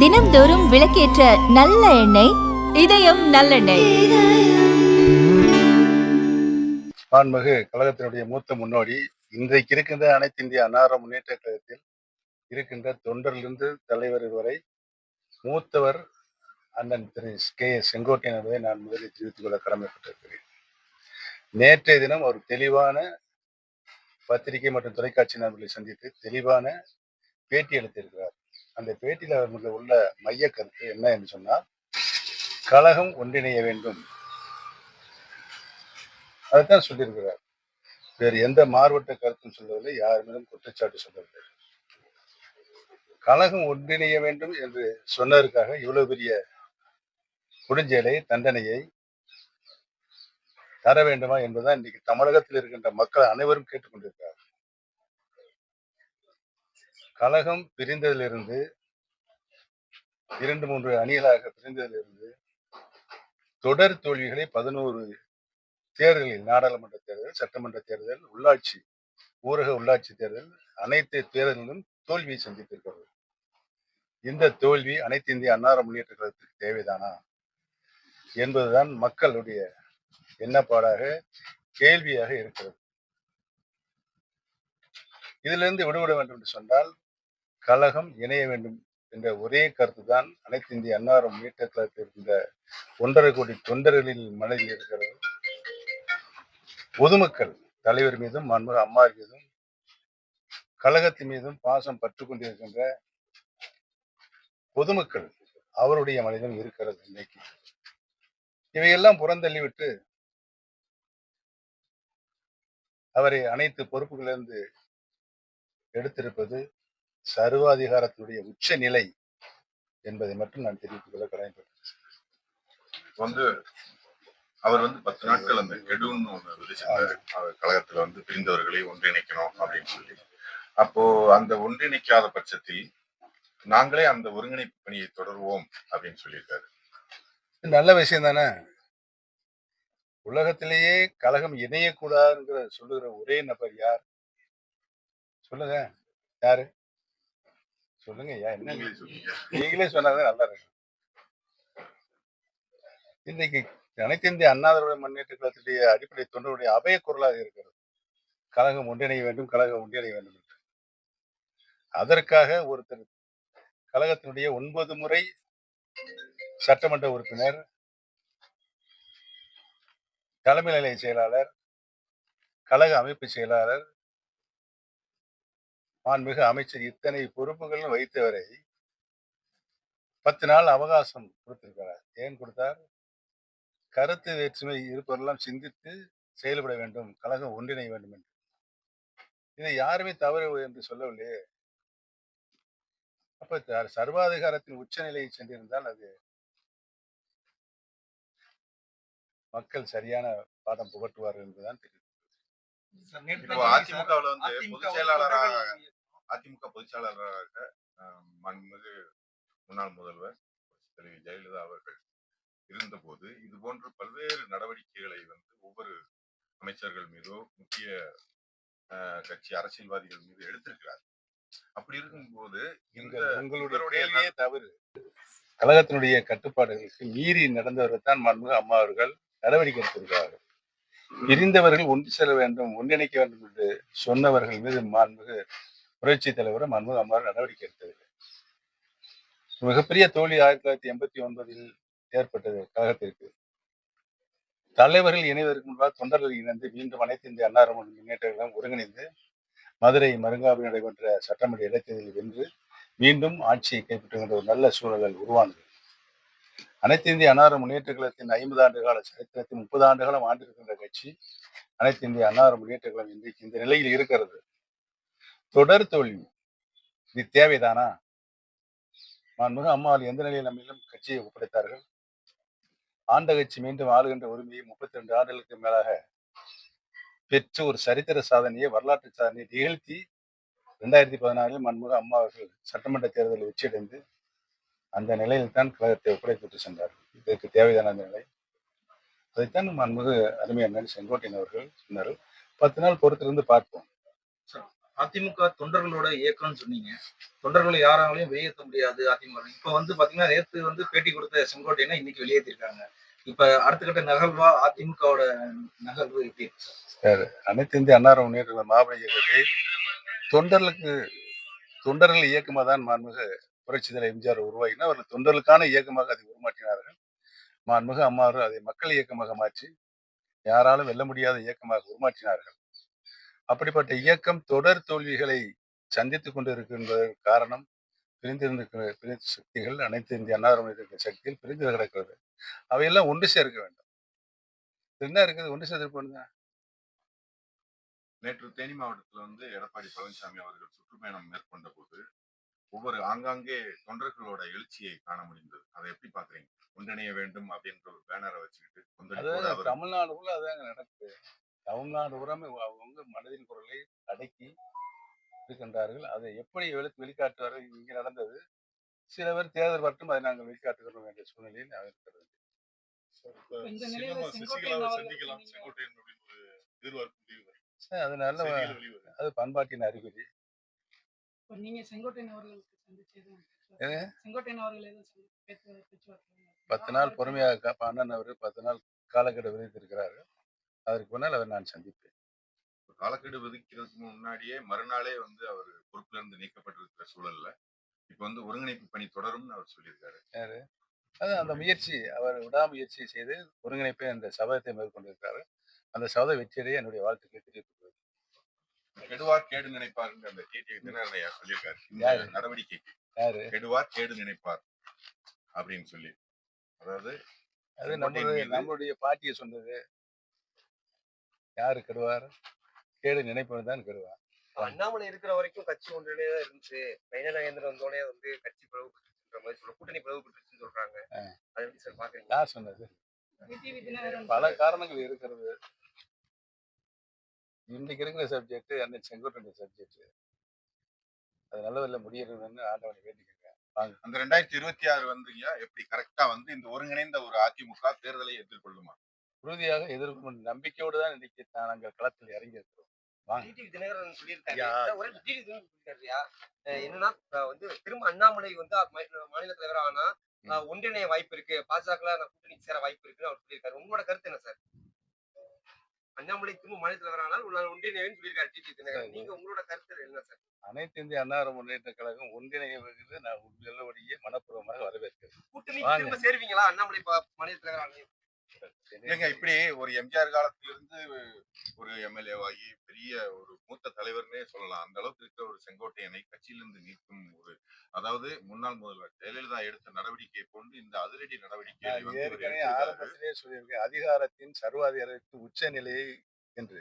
தினம்தோறும் விளக்கேற்ற நல்ல எண்ணெய் இதயம் நல்லெண்ணெய். மாண்புமிகு கழகத்தினுடைய மூத்த முன்னோடி இன்றைக்கு இருக்கின்ற அனைத்து இந்திய அன்னார முன்னேற்ற கழகத்தில் இருக்கின்ற தொண்டரிலிருந்து தலைவர் வரை மூத்தவர் அண்ணன் திரு கே எஸ் செங்கோட்டையன் என்பதை நான் முதலில் தெரிவித்துக் கொள்ள கடமைப்பட்டிருக்கிறேன். நேற்றைய தினம் ஒரு தெளிவான பத்திரிகை மற்றும் தொலைக்காட்சி நண்பர்களை சந்தித்து தெளிவான பேட்டி அளித்திருக்கிறார் அந்த பேட்டியில் அவர்களுக்கு உள்ள மைய கருத்து என்ன என்று சொன்னால் கழகம் ஒன்றிணைய வேண்டும். அதைத்தான் சொல்லியிருக்கிறார். வேறு எந்த மாறுபட்ட கருத்தும் சொல்லவில்லை யார் மீதும் குற்றச்சாட்டு சொல்லவில்லை. கழகம் ஒன்றிணைய வேண்டும் என்று சொன்னதற்காக இவ்வளவு பெரிய குடிஞ்சேலை தண்டனையை தர வேண்டுமா என்பதுதான் இன்னைக்கு தமிழகத்தில் இருக்கின்ற மக்கள் அனைவரும் கேட்டுக்கொண்டிருக்கிறார் கழகம் பிரிந்ததிலிருந்து இரண்டு மூன்று அணிகளாக பிரிந்ததிலிருந்து தொடர் தோல்விகளை பதினோரு தேர்தலில் நாடாளுமன்ற தேர்தல் சட்டமன்ற தேர்தல் உள்ளாட்சி ஊரக உள்ளாட்சி தேர்தல் அனைத்து தேர்தலிலும் தோல்வியை சந்தித்திருக்கிறது. இந்த தோல்வி அனைத்து இந்திய அன்னார முன்னேற்ற கழகத்துக்கு தேவைதானா என்பதுதான் மக்களுடைய எண்ணப்பாடாக கேள்வியாக இருக்கிறது. இதிலிருந்து விடுபட வேண்டும் என்று சொன்னால் கழகம் இணைய வேண்டும் என்ற ஒரே கருத்து தான் அனைத்து இந்திய அன்னாரம் முன்னேற்ற கழகத்தில் இருந்த ஒன்றரை கோடி தொண்டர்களின் மனதில் இருக்கிறது. பொதுமக்கள் தலைவர் மீதும் மாண்புமிகு அம்மா மீதும் கழகத்தின் மீதும் பாசம் பற்று கொண்டிருக்கின்ற பொதுமக்கள் அவருடைய மனிதம் இருக்கிறது இன்னைக்கு. இவையெல்லாம் புறந்தள்ளிவிட்டு அவரை அனைத்து பொறுப்புகளிலிருந்து எடுத்திருப்பது சர்வாதிகாரத்தினுடைய உச்ச நிலை என்பதை மட்டும் நான் தெரிவித்துக் கொள்ள கடமைப்பட்டேன் வந்து அவர் வந்து பத்து நாட்கள் அந்த கெடுன்னு அவர் கழகத்துல வந்து பிரிந்தவர்களை ஒன்றிணைக்கணும் அப்படின்னு சொல்லி. அப்போ அந்த ஒன்றிணைக்காத பட்சத்தில் நாங்களே அந்த ஒருங்கிணைப்பு பணியை தொடருவோம் அப்படின்னு சொல்லியிருக்காரு. நல்ல விஷயம் தானே? உலகத்திலேயே கழகம் இணையக்கூடாதுங்கிற சொல்லுகிற ஒரே நபர் யார்? சொல்லுங்க. யாரு? சொல்லுங்க ஐயா என்ன நீங்களே சொன்னாதான் நல்லா இருக்கும். இன்னைக்கு அனைத்து இந்திய அண்ணாதிராவிட முன்னேற்ற கழகத்துடைய அடிப்படை தொண்டருடைய அபய குரலாக இருக்கிறது. கழகம் ஒன்றிணைய வேண்டும் கழகம் ஒன்றிணைய வேண்டும் என்று. அதற்காக ஒருத்தர் கழகத்தினுடைய ஒன்பது முறை சட்டமன்ற உறுப்பினர் தலைமை நிலைய செயலாளர் கழக அமைப்பு செயலாளர் மாண்புமிகு அமைச்சர் இத்தனை பொறுப்புகளும் வைத்தவரை பத்து நாள் அவகாசம் கொடுத்திருக்கிறார். ஏன் கொடுத்தார்? கருத்து வேற்றுமை இருப்பவரெல்லாம் சிந்தித்து செயல்பட வேண்டும் கழகம் ஒன்றிணைய வேண்டும் என்று. இதை யாருமே தவறு என்று சொல்லவில்லையே. அப்ப சர்வாதிகாரத்தின் உச்சநிலையை சென்றிருந்தால் அது மக்கள் சரியான பாடம் புகட்டுவார்கள் என்றுதான் தெரியும் இப்போ அதிமுகவுல வந்து பொதுச் செயலாளராக அதிமுக பொதுச் செயலாளராக ஆஹ், மாண்புமிகு முன்னாள் முதல்வர் தலைவி ஜெயலலிதா அவர்கள் இருந்தபோது இது போன்ற பல்வேறு நடவடிக்கைகளை வந்து ஒவ்வொரு அமைச்சர்கள் மீதோ முக்கிய கட்சி அரசியல்வாதிகள் மீது எடுத்திருக்கிறார். அப்படி இருக்கும்போது இந்த உங்கள் உங்களுடைய தவறு. கழகத்தினுடைய கட்டுப்பாடுகளுக்கு மீறி நடந்தவர்கள் தான் மாண்புமிகு அம்மா அவர்கள் நடவடிக்கை எடுத்திருக்கிறார்கள். பிரிந்தவர்கள் ஒன்று செல்ல வேண்டும் ஒன்றிணைக்க வேண்டும் என்று சொன்னவர்கள் மீது மாண்புமிகு புரட்சி தலைவர் மன்மோகன் அம்மாறு நடவடிக்கை எடுத்தது மிகப்பெரிய தோல்வி ஆயிரத்தி தொள்ளாயிரத்தி எண்பத்தி ஒன்பதில் ஏற்பட்டது கழகத்திற்கு தலைவர்கள் இணைவதற்கு முன்பாக தொண்டர்கள் இணைந்து மீண்டும் அனைத்து இந்திய அன்னாரம் முன்னேற்றங்களும் ஒருங்கிணைந்து மதுரை மருங்காவில் நடைபெற்ற சட்டமன்ற இடைத்தேர்தலில் வென்று மீண்டும் ஆட்சியை கைப்பற்றுகின்ற ஒரு நல்ல சூழல் உருவானது. அனைத்து இந்திய அன்னார முன்னேற்ற கழகத்தின் ஐம்பது ஆண்டு கால சரித்திரத்தின் முப்பது ஆண்டு காலம் ஆண்டிருக்கின்ற கட்சி அனைத்து இந்திய அன்னார முன்னேற்ற கழகம் இன்றைக்கு இந்த நிலையில் இருக்கிறது. தொடர் தோல்வி. இது தேவைதானா? மாண்புமிகு அம்மாவில் எந்த நிலையில் நம்மிடம் கட்சியை ஒப்படைத்தார்கள்? ஆண்ட கட்சி மீண்டும் ஆளுகின்ற உரிமையை முப்பத்தி ரெண்டு ஆண்டுகளுக்கு மேலாக பெற்று ஒரு சரித்திர சாதனையை வரலாற்று சாதனையை நிகழ்த்தி ரெண்டாயிரத்தி பதினாறில் மன்முக அம்மா அவர்கள் சட்டமன்ற தேர்தலில் வெற்றியடைந்து அந்த நிலையில் தான் கழகத்தை ஒப்படைத்துவிட்டு சென்றார். இதற்கு தேவையான அந்த நிலை? அதைத்தான் மன்முக அருமை அண்ணன் செங்கோட்டையன் அவர்கள் சொன்னார்கள் பத்து நாள் பொறுத்திருந்து பார்ப்போம். அதிமுக தொண்டர்களோட இயக்கம்னு சொன்னீங்க. தொண்டர்களை யாராலையும் வெளியேற்ற முடியாது அதிமுக. இப்ப வந்து பாத்தீங்கன்னா நேத்து வந்து பேட்டி கொடுத்த செங்கோட்டையனை இன்னைக்கு வெளியேற்றிருக்காங்க. இப்ப அடுத்த கட்ட நகர்வா அதிமுகவோட நகர்வு எப்படி இருக்கு சார்? அனைத்து இந்திய அன்னார முன்னேற்ற மாபெரும் இயக்கத்தை தொண்டர்களுக்கு தொண்டர்கள் இயக்கமாக தான் மாண்புமிகு புரட்சிதர எம்ஜிஆர் உருவாக்கினா அவர்கள் தொண்டர்களுக்கான இயக்கமாக அதை உருமாற்றினார்கள். மாண்புக அம்மாறு அதை மக்கள் இயக்கமாக மாற்றி யாராலும் வெல்ல முடியாத இயக்கமாக உருமாற்றினார்கள். அப்படிப்பட்ட இயக்கம் தொடர் தோல்விகளை சந்தித்துக் கொண்டு இருக்கின்றதற்கு காரணம் பிரிந்திருந்திருக்கிற பிரிந்த சக்திகள் அனைத்து இந்திய அன்னார சக்தியில் பிரிந்து கிடக்கிறது. அவையெல்லாம் ஒன்று சேர்க்க வேண்டும். என்ன இருக்குது? ஒன்று சேர்த்து பண்ணுங்க நேற்று தேனி மாவட்டத்தில் வந்து எடப்பாடி பழனிசாமி அவர்கள் சுற்றுப்பயணம் மேற்கொண்ட போது ஒவ்வொரு ஆங்காங்கே தொண்டர்களோட எழுச்சியை காண முடிந்தது. அதை எப்படி பாக்குறீங்க ஒன்றிணைய வேண்டும் அப்படின்ற ஒரு பேனரை வச்சுக்கிட்டு தமிழ்நாடு ஃபுல்லா அதாங்க நடக்குது. தமிழ்நாடு பூராமே அவங்க மனதின் குரலை அடக்கி இருக்கின்றார்கள். அதை எப்படி வெளி வெளிக்காட்டுவார்கள்? இங்கே நடந்தது. சில பேர் தேர்தல் மட்டும் அதை நாங்கள் வெளிக்காட்டுகிறோம் என்ற சூழ்நிலையில் இருக்கிறது அது நல்ல அது பண்பாட்டின் அறிகுறி. நீங்க செங்கோட்டையன் அவர்களுக்கு? செங்கோட்டையன் அவர்கள் பத்து நாள் பொறுமையாக அண்ணன் அவர் பத்து நாள் காலக்கெடு விதித்திருக்கிறாரு. அதற்கு பின்னால் அவர் நான் சந்திப்பேன். காலக்கெடு விதிக்கிறதுக்கு முன்னாடியே மறுநாளே வந்து அவர் பொறுப்புல இருந்து நீக்கப்பட்டிருக்கிற சூழல்ல இப்ப வந்து ஒருங்கிணைப்பு பணி தொடரும்னு அவர் சொல்லியிருக்காரு. அது அந்த முயற்சி அவர் விடாமுயற்சி செய்து ஒருங்கிணைப்பை அந்த சபதத்தை மேற்கொண்டிருக்கிறாரு. அந்த சபத வெற்றியடைய என்னுடைய வாழ்த்துக்களை தெரிவித்துக் கெடுவார் கேடு நினைப்பாருன்னு அந்த டிடி தினகரனையா சொல்லியிருக்காரு. இந்த யாரு? கெடுவார் கேடு நினைப்பார் அப்படின்னு சொல்லி. அதாவது அது நம்மளுடைய நம்மளுடைய பாட்டியை சொன்னது. யாரு கெடுவார்? கேடு நினைப்பவன் தான் கெடுவார். அண்ணாமலை இருக்கிற வரைக்கும் கட்சி ஒன்றிலே தான் இருந்துச்சு. நயன நாகேந்திரன் வந்தோடனே வந்து கட்சி பிளவுபட்டுன்ற மாதிரி சொல்ற கூட்டணி பிளவுபட்டுச்சுன்னு சொல்றாங்க. அதை எப்படி சார் பாக்குறீங்க? யார் சொன்னது? பல காரணங்கள் இருக்கிறது. இன்னைக்கு இருக்கிற சப்ஜெக்ட் அன்னைக்கு செங்கோட்டைய சப்ஜெக்ட் அது நல்லதில்ல முடியறதுன்னு ஆண்டவனை வேண்டிக்கங்க அந்த ரெண்டாயிரத்தி இருபத்தி ஆறு வந்துங்க எப்படி கரெக்டா வந்து இந்த ஒருங்கிணைந்த ஒரு அதிமுக தேர்தலை எதிர்கொள்ளுமா? உறுதியாக எதிர்க்கும் நம்பிக்கையோடு தான் இன்னைக்கு நாங்கள் களத்தில் இறங்கி இருக்கிறோம் என்னன்னா வந்து திரும்ப அண்ணாமலை வந்து மாநில தலைவர் ஆனா ஒன்றிணைய வாய்ப்பு இருக்கு. பாஜக கூட்டணி சேர வாய்ப்பு இருக்குன்னு அவர் சொல்லியிருக்காரு. உங்களோட கருத்து என்ன சார்? அண்ணாமலை திரும்ப மாநில தலைவர் ஆனால் நான் ஒன்றிணைவேன்னு சொல்லியிருக்காரு நீங்க உங்களோட கருத்து என்ன சார்? அனைத்து இந்திய அன்னார முன்னேற்ற கழகம் ஒன்றிணைவது நான் உள்ளபடியே மனப்பூர்வமாக வரவேற்கிறேன். கூட்டணி சேருவீங்களா? அண்ணாமலை மாநில தலைவர் இல்லைங்க. இப்படி ஒரு எம்ஜிஆர் காலத்திலிருந்து ஒரு எம்எல்ஏவாகி பெரிய ஒரு மூத்த தலைவர்னே சொல்லலாம். அந்த அளவுக்கு இருக்கிற ஒரு செங்கோட்டையனை கட்சியிலிருந்து நீக்கும் ஒரு அதாவது முன்னாள் முதல்வர் ஜெயலலிதா எடுத்த நடவடிக்கையை போன்று இந்த அதிரடி இவர் ஏற்கனவே. ஆரம்பத்திலே சொல்லியிருக்கேன். அதிகாரத்தின் சர்வாதிகாரத்தின் உச்ச நிலையை என்று.